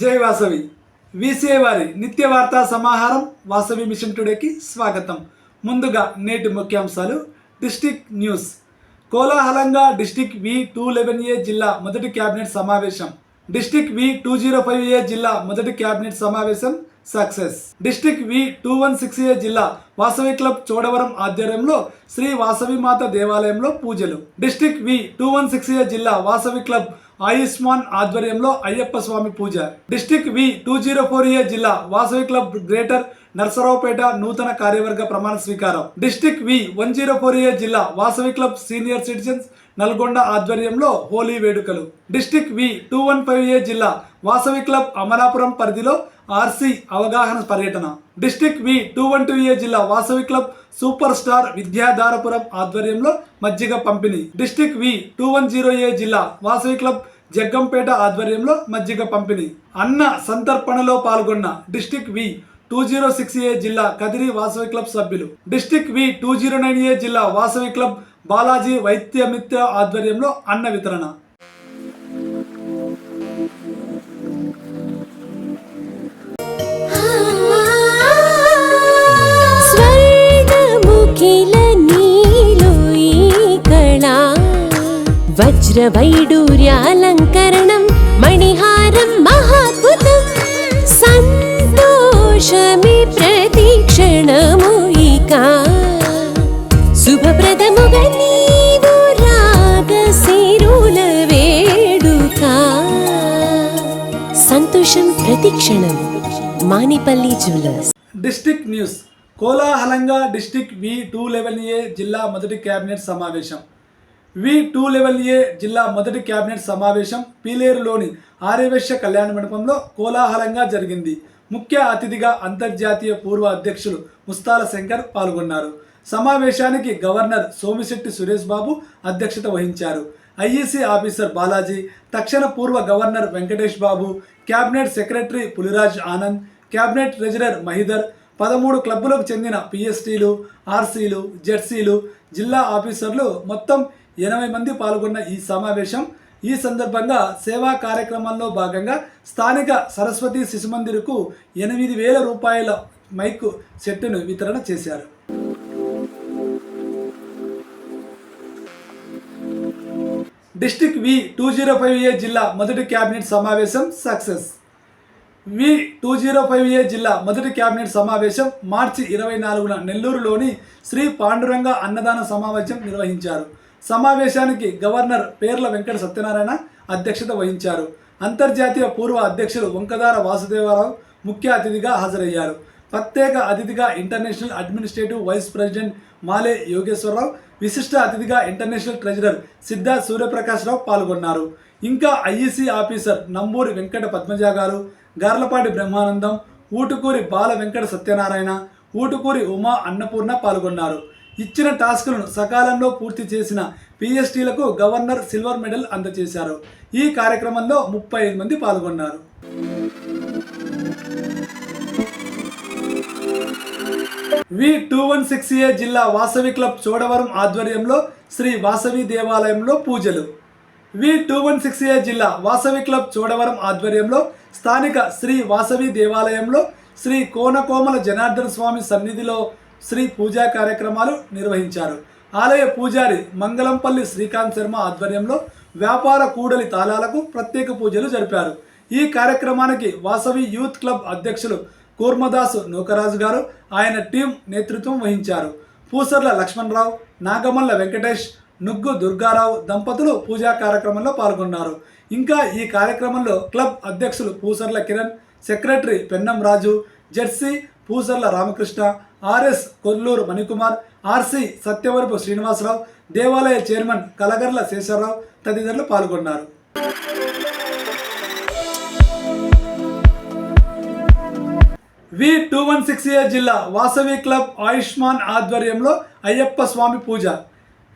జై వాసవి. వీసీఐ వారి నిత్య వార్తా సమాహారం వాసవి మిషన్ టుడేకి స్వాగతం. ముందుగా నేటి ముఖ్యాంశాలు. District news. కోలాహలంగా district V two eleven A జిల్లా మొదటి క్యాబినెట్ సమావేశం. District V two zero five A జిల్లా మొదటి క్యాబినెట్ సమావేశం. Success. District V two one six A జిల్లా వాసవి క్లబ్ చోడవరం ఆధ్వర్యంలో శ్రీ వాసవి మాత దేవాలయంలో పూజలు. District V two one six A జిల్లా వాసవి క్లబ్ ఆయుష్మాన్ ఆధ్వర్యంలో అయ్యప్ప స్వామి పూజ. District V two zero four A జిల్లా వాసవి క్లబ్ గ్రేటర్ నర్సరావుపేట నూతన కార్యవర్గ ప్రమాణ స్వీకారం. District V one zero four A జిల్లా Vasavi club senior citizens Nalgonda ఆధ్వర్యంలో హోలీ వేడుకలు. District V two one five A జిల్లా వాసవి క్లబ్ అమలాపురం పరిధిలో ఆర్సీ అవగాహన పర్యటన. District V two one two A జిల్లా Vasavi club super star Vidyadharapuram ఆధ్వర్యంలో మజ్జిగ పంపిణీ. District V two one zero A జిల్లా వాసవి క్లబ్ జగ్గంపేట ఆధ్వర్యంలో మజ్జిగ పంపిణీ. అన్న సంతర్పణలో పాల్గొన్న district V two zero six A జిల్లా కదిరి వాసవి క్లబ్ సభ్యులు. District V two zero nine A జిల్లా వాసవి క్లబ్ బాలాజీ వైద్యమిత్ర ఆధ్వర్యంలో అన్న వితరణ. వజ్రవైడూర్యాలంకరణం మణిహారం మహాద్భుతం సంతోషమి ప్రతిక్షణము ఇక. శుభప్రదముగా సంతోషం ప్రతిక్షణం మానిపల్లి జ్యువెలర్స్. District news. కోలాహలంగా district V two eleven A జిల్లా మొదటి కేబినెట్ సమావేశం. వి టూ లెవెల్ ఏ జిల్లా మొదటి కేబినెట్ సమావేశం పీలేరులోని ఆర్యవేశ్య కళ్యాణ మండపంలో కోలాహలంగా జరిగింది. ముఖ్య అతిథిగా అంతర్జాతీయ పూర్వ అధ్యక్షులు ముస్తాల శంకర్ పాల్గొన్నారు. సమావేశానికి గవర్నర్ సోమిశెట్టి సురేష్ బాబు అధ్యక్షత వహించారు. ఐఈసీ ఆఫీసర్ బాలాజీ తక్షణ పూర్వ governor Venkatesh Babu cabinet secretary Puliraj Anand cabinet treasurer Mahidhar పదమూడు క్లబ్బులకు చెందిన పిఎస్టీలు ఆర్సీలు జెడ్సీలు జిల్లా ఆఫీసర్లు మొత్తం ఎనభై మంది పాల్గొన్న ఈ సమావేశం ఈ సందర్భంగా సేవా కార్యక్రమంలో భాగంగా స్థానిక సరస్వతి శిశుమందిర్కు ఎనిమిది వేల రూపాయల మైక్ సెట్టును వితరణ చేశారు. District V two zero five A జిల్లా మొదటి క్యాబినెట్ సమావేశం success. V two zero five A జిల్లా మొదటి క్యాబినెట్ సమావేశం మార్చి ఇరవై నాలుగున నెల్లూరులోని శ్రీ పాండురంగ అన్నదాన సమావేశం నిర్వహించారు. సమావేశానికి గవర్నర్ పేర్ల వెంకట సత్యనారాయణ అధ్యక్షత వహించారు. అంతర్జాతీయ పూర్వ అధ్యక్షులు వంకదార వాసుదేవరావు ముఖ్య అతిథిగా హాజరయ్యారు. ప్రత్యేక అతిథిగా international administrative vice president Male Yogeshwara Rao విశిష్ట అతిథిగా ఇంటర్నేషనల్ ట్రెజరర్ సిద్ధా సూర్యప్రకాశ్రావు పాల్గొన్నారు. ఇంకా ఐఈసీ ఆఫీసర్ నంబూరి వెంకట పద్మజ గారు గార్లపాటి బ్రహ్మానందం ఊటుకూరి బాల వెంకట సత్యనారాయణ ఊటుకూరి ఉమా అన్నపూర్ణ పాల్గొన్నారు. ఇచ్చిన టాస్కులను సకాలంలో పూర్తి చేసిన పిఎస్టీలకు గవర్నర్ సిల్వర్ మెడల్ అందజేశారు. ఈ కార్యక్రమంలో ముప్పై ఐదు మంది పాల్గొన్నారు. V two one six A జిల్లా వాసవి క్లబ్ చోడవరం ఆధ్వర్యంలో శ్రీ వాసవి దేవాలయంలో పూజలు. V two one six A జిల్లా వాసవి క్లబ్ చోడవరం ఆధ్వర్యంలో స్థానిక శ్రీ వాసవి దేవాలయంలో శ్రీ కోనకోమల జనార్దన స్వామి సన్నిధిలో శ్రీ పూజా కార్యక్రమాలు నిర్వహించారు. ఆలయ పూజారి మంగళంపల్లి శ్రీకాంత్ శర్మ ఆధ్వర్యంలో వ్యాపార కూడలి తాళాలకు ప్రత్యేక పూజలు జరిపారు. ఈ కార్యక్రమానికి వాసవి యూత్ క్లబ్ అధ్యక్షులు కూర్మదాసు నూకరాజు గారు ఆయన టీం నేతృత్వం వహించారు. పూసర్ల లక్ష్మణరావు నాగమల్ల వెంకటేష్ నుగ్గు దుర్గారావు దంపతులు పూజా కార్యక్రమంలో పాల్గొన్నారు. ఇంకా ఈ కార్యక్రమంలో క్లబ్ అధ్యక్షులు పూసర్ల కిరణ్ సెక్రటరీ పెన్నం రాజు జెర్సీ పూసర్ల రామకృష్ణ ఆర్ఎస్ కొల్లూరు మణికుమార్ ఆర్సి సత్యవరపు శ్రీనివాసరావు దేవాలయ చైర్మన్ కలగర్ల శేషారావు తదితరులు పాల్గొన్నారు. V two one six A జిల్లా వాసవి క్లబ్ ఆయుష్మాన్ ఆధ్వర్యంలో అయ్యప్ప స్వామి పూజ.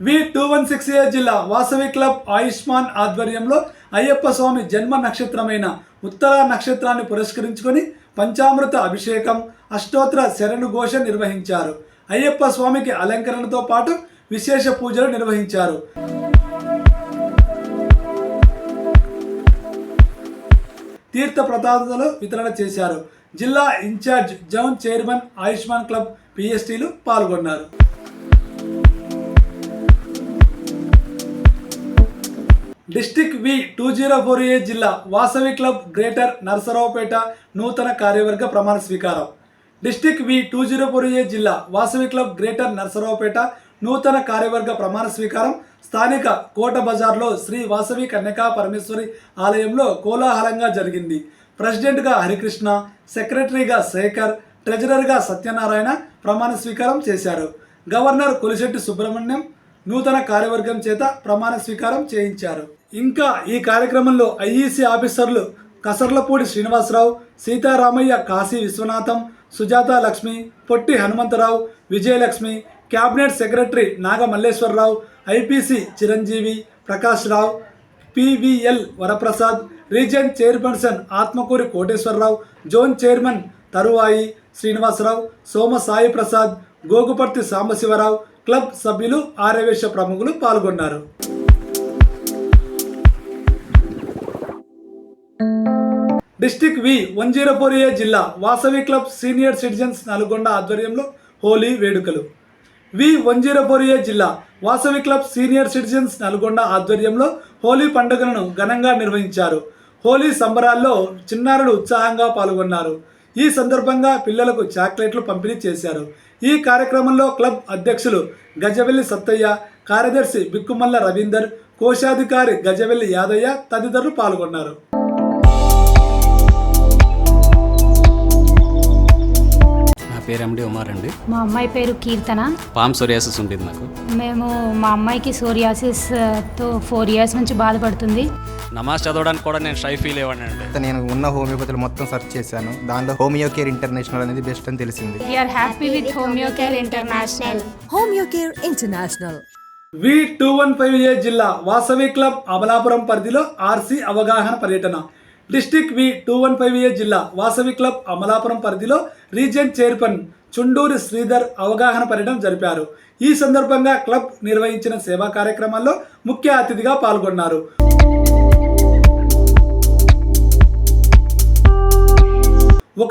V two one six A జిల్లా వాసవి క్లబ్ ఆయుష్మాన్ ఆధ్వర్యంలో అయ్యప్ప స్వామి జన్మ నక్షత్రమైన ఉత్తర నక్షత్రాన్ని పురస్కరించుకొని పంచామృత అభిషేకం అష్టోత్తర శరణు ఘోష నిర్వహించారు. అయ్యప్ప స్వామికి అలంకరణతో పాటు విశేష పూజలు నిర్వహించారు. తీర్థ ప్రసాదాలు వితరణ చేశారు. జిల్లా in charge zone chairman Ayushman club పిఎస్టీలు పాల్గొన్నారు. District V two zero four A జిల్లా వాసవి క్లబ్ గ్రేటర్ నరసరావుపేట నూతన కార్యవర్గ ప్రమాణ స్వీకారం. District V two zero four A జిల్లా వాసవి క్లబ్ గ్రేటర్ నరసరావుపేట నూతన కార్యవర్గ ప్రమాణ స్వీకారం. స్థానిక కోట బజార్లో శ్రీ వాసవి కన్యకా పరమేశ్వరి ఆలయంలో కోలాహలంగా జరిగింది. ప్రెసిడెంట్గా హరికృష్ణ సెక్రటరీగా శేఖర్ ట్రెజరర్గా సత్యనారాయణ ప్రమాణ స్వీకారం చేశారు. గవర్నర్ కొలిశెట్టి సుబ్రహ్మణ్యం నూతన కార్యవర్గం చేత ప్రమాణ స్వీకారం చేయించారు. ఇంకా ఈ కార్యక్రమంలో ఐఈసీ ఆఫీసర్లు Kasarlapudi Srinivasarao Sitaramayya Kasi Viswanatham Sujatha Lakshmi Potti Hanumantharao Vijayalakshmi cabinet secretary Nagamalleswararao IPC Chiranjeevi Prakash Rao PVL Varaprasad region chairperson Atmakuri Koteswararao zone chairman Taruvayi Srinivasarao Soma Sai Prasad Goguparthi Sambasivarao club సభ్యులు ఆరవేశ ప్రముఖులు పాల్గొన్నారు. District V one zero four A జిల్లా Vasavi club senior citizens Nalgonda ఆధ్వర్యంలో హోలీ వేడుకలు. V one zero four A జిల్లా Vasavi club senior citizens Nalgonda ఆధ్వర్యంలో హోలీ పండుగను ఘనంగా నిర్వహించారు. హోలీ సంబరాల్లో చిన్నారులు ఉత్సాహంగా పాల్గొన్నారు. ఈ సందర్భంగా పిల్లలకు చాక్లెట్లు పంపిణీ చేశారు. ఈ కార్యక్రమంలో క్లబ్ అధ్యక్షులు గజవెల్లి సత్తయ్య కార్యదర్శి బిక్కుమల్ల రవీందర్ కోశాధికారి గజవెల్లి యాదయ్య తదితరులు పాల్గొన్నారు. నా పేరు ఎండి ఉమార్ అండి. మా అమ్మాయి పేరు కీర్తన. పామ్ సోరియాసిస్ ఉంటుంది నాకు మేము మా అమ్మాయికి సోరియాసిస్తో ఫోర్ ఇయర్స్ నుంచి బాధపడుతుంది. నమాజ్ చదవడానికి కూడా నేను షై ఫీల్ అయ్యాను నేను ఉన్న హోమియోపతిలో మొత్తం సెర్చ్ చేశాను. దానిలో హోమియో కేర్ ఇంటర్నేషనల్ అనేది బెస్ట్ అని తెలిసింది. We're happy with homeo care international Homeo Care International. V two one five A జిల్లా వాసవి క్లబ్ అమలాపురం పరిధిలో ఆర్సీ అవగాహన పర్యటన. District V two one five A జిల్లా వాసవి క్లబ్ అమలాపురం పరిధిలో రీజియన్ చైర్మన్ చుండూరి శ్రీధర్ అవగాహన పర్యటన జరిపారు. ఈ సందర్భంగా క్లబ్ నిర్వహించిన సేవా కార్యక్రమాల్లో ముఖ్య అతిథిగా పాల్గొన్నారు.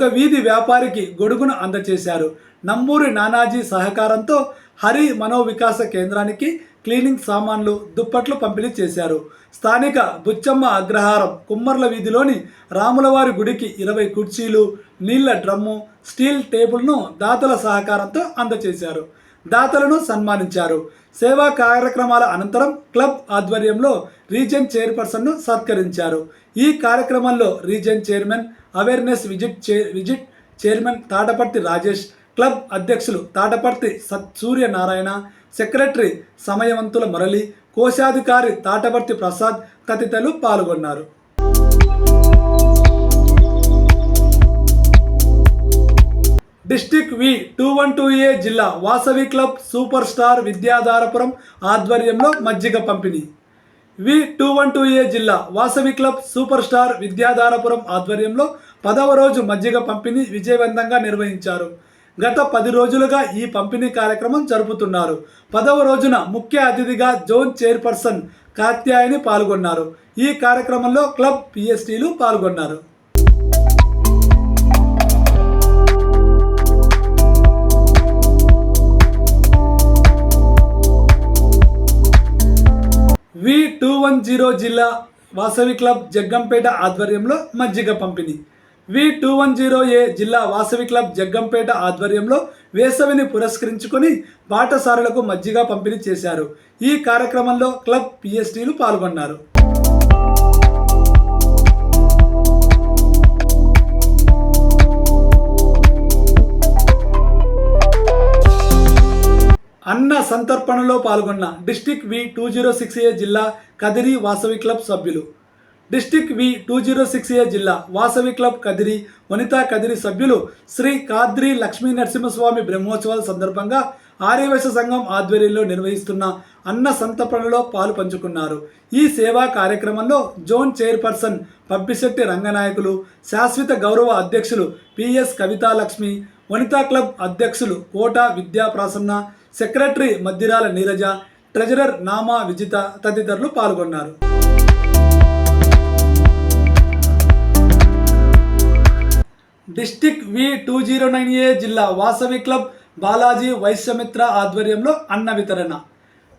ఒక వీధి వ్యాపారికి గొడుగును అందజేశారు నంబూరి నానాజీ సహకారంతో హరి మనోవికాస కేంద్రానికి క్లీనింగ్ సామాన్లు దుప్పట్లు పంపిణీ చేశారు. స్థానిక బుచ్చమ్మ అగ్రహారం కుమ్మర్ల వీధిలోని రాములవారి గుడికి ఇరవై కుర్చీలు నీళ్ళ డ్రమ్ము స్టీల్ టేబుల్ను దాతల సహకారంతో అందజేశారు దాతలను సన్మానించారు. సేవా కార్యక్రమాల అనంతరం క్లబ్ ఆధ్వర్యంలో రీజన్ చైర్పర్సన్ను సత్కరించారు. ఈ కార్యక్రమంలో రీజన్ చైర్మన్ అవేర్నెస్ విజిట్ చే visit chairman Tataparthi Rajesh club అధ్యక్షులు తాటపర్తి సత్ సూర్యనారాయణ సెక్రటరీ సమయవంతుల మురళి కోశాధికారి తాటపర్తి ప్రసాద్ తదితరులు పాల్గొన్నారు. District V two one two A జిల్లా Vasavi club super star Vidyadharapuram ఆధ్వర్యంలో మజ్జిగ పంపిణీ. V two one two A జిల్లా Vasavi club super star Vidyadharapuram ఆధ్వర్యంలో పదవ రోజు మజ్జిగ పంపిణీ విజయవంతంగా నిర్వహించారు. గత పది రోజులుగా ఈ పంపిణీ కార్యక్రమం జరుపుతున్నారు. పదవ రోజున ముఖ్య అతిథిగా జోన్ చైర్పర్సన్ కాత్యాయని పాల్గొన్నారు. ఈ కార్యక్రమంలో క్లబ్ పిఎస్టీలు పాల్గొన్నారు. టూ వన్ జీరో జిల్లా వాసవి క్లబ్ జగ్గంపేట ఆధ్వర్యంలో మజ్జిగ పంపిణీ. V two one zero A జిల్లా వాసవి క్లబ్ జగ్గంపేట ఆధ్వర్యంలో వేసవిని పురస్కరించుకొని పాఠశాలలకు మజ్జిగ పంపిణీ చేశారు. ఈ కార్యక్రమంలో క్లబ్ పిఎస్టీలు పాల్గొన్నారు. అన్న సంతర్పణలో పాల్గొన్న district V two zero six A జిల్లా కదిరి వాసవి క్లబ్ సభ్యులు. District V two zero six A జిల్లా వాసవి క్లబ్ కదిరి వనితా కదిరి సభ్యులు శ్రీ కాద్రి లక్ష్మీ నరసింహస్వామి బ్రహ్మోత్సవాల సందర్భంగా ఆర్యవేశ సంఘం ఆధ్వర్యంలో నిర్వహిస్తున్న అన్న సంతర్పణలో పాలు పంచుకున్నారు. ఈ సేవా కార్యక్రమంలో జోన్ చైర్పర్సన్ పబ్బిశెట్టి రంగనాయకులు శాశ్వత గౌరవ అధ్యక్షులు పిఎస్ కవితాలక్ష్మి వనితా క్లబ్ అధ్యక్షులు కోట విద్యా ప్రసన్న సెక్రటరీ మద్దిరాల నీరజ ట్రెజరర్ నామా విజిత తదితరులు పాల్గొన్నారు. District V two zero nine A జిల్లా వాసవి క్లబ్ బాలాజీ వైశ్యమిత్ర ఆధ్వర్యంలో అన్న వితరణ.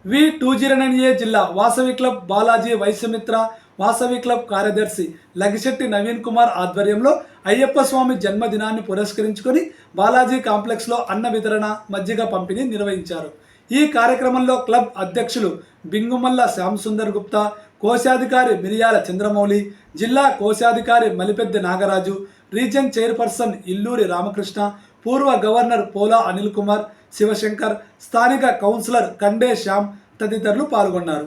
V two zero nine A జిల్లా వాసవి క్లబ్ బాలాజీ వైశ్యమిత్ర వాసవి క్లబ్ కార్యదర్శి లగిశెట్టి నవీన్ కుమార్ ఆధ్వర్యంలో అయ్యప్ప స్వామి జన్మదినాన్ని పురస్కరించుకొని బాలాజీ కాంప్లెక్స్లో అన్న వితరణ మజ్జిగ పంపిణీ నిర్వహించారు. ఈ కార్యక్రమంలో క్లబ్ అధ్యక్షులు బింగుమల్ల శ్యాంసుందర్ గుప్తా కోశాధికారి మిరియాల చంద్రమౌళి జిల్లా కోశాధికారి మలిపెద్ద నాగరాజు రీజన్ చైర్పర్సన్ ఇల్లూరి రామకృష్ణ పూర్వ గవర్నర్ పోలా అనిల్ కుమార్ శివశంకర్ స్థానిక కౌన్సిలర్ కండే శ్యామ్ తదితరులు పాల్గొన్నారు.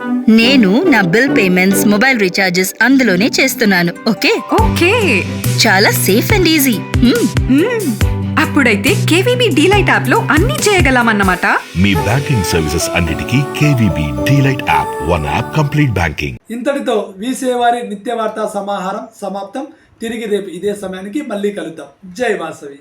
నేను నా బిల్ పేమెంట్స్ మొబైల్ రీఛార్జెస్ అందులోనే చేస్తున్నాను. ఓకే? ఓకే. చాలా సేఫ్ అండ్ ఈజీ. అప్పుడైతే కేవీబీ డీలైట్ యాప్లో అన్ని చేయగలమన్నమాట. మీ బ్యాంకింగ్ సర్వీసెస్ అన్నిటికీ KVB DeLight app one app complete banking. ఇంతటితో వీసేవారి నిత్య వార్తా సమాహారం సమాప్తం. తిరిగి రేపు ఇదే సమయానికి మళ్ళీ కలుద్దాం. జై వాసవి.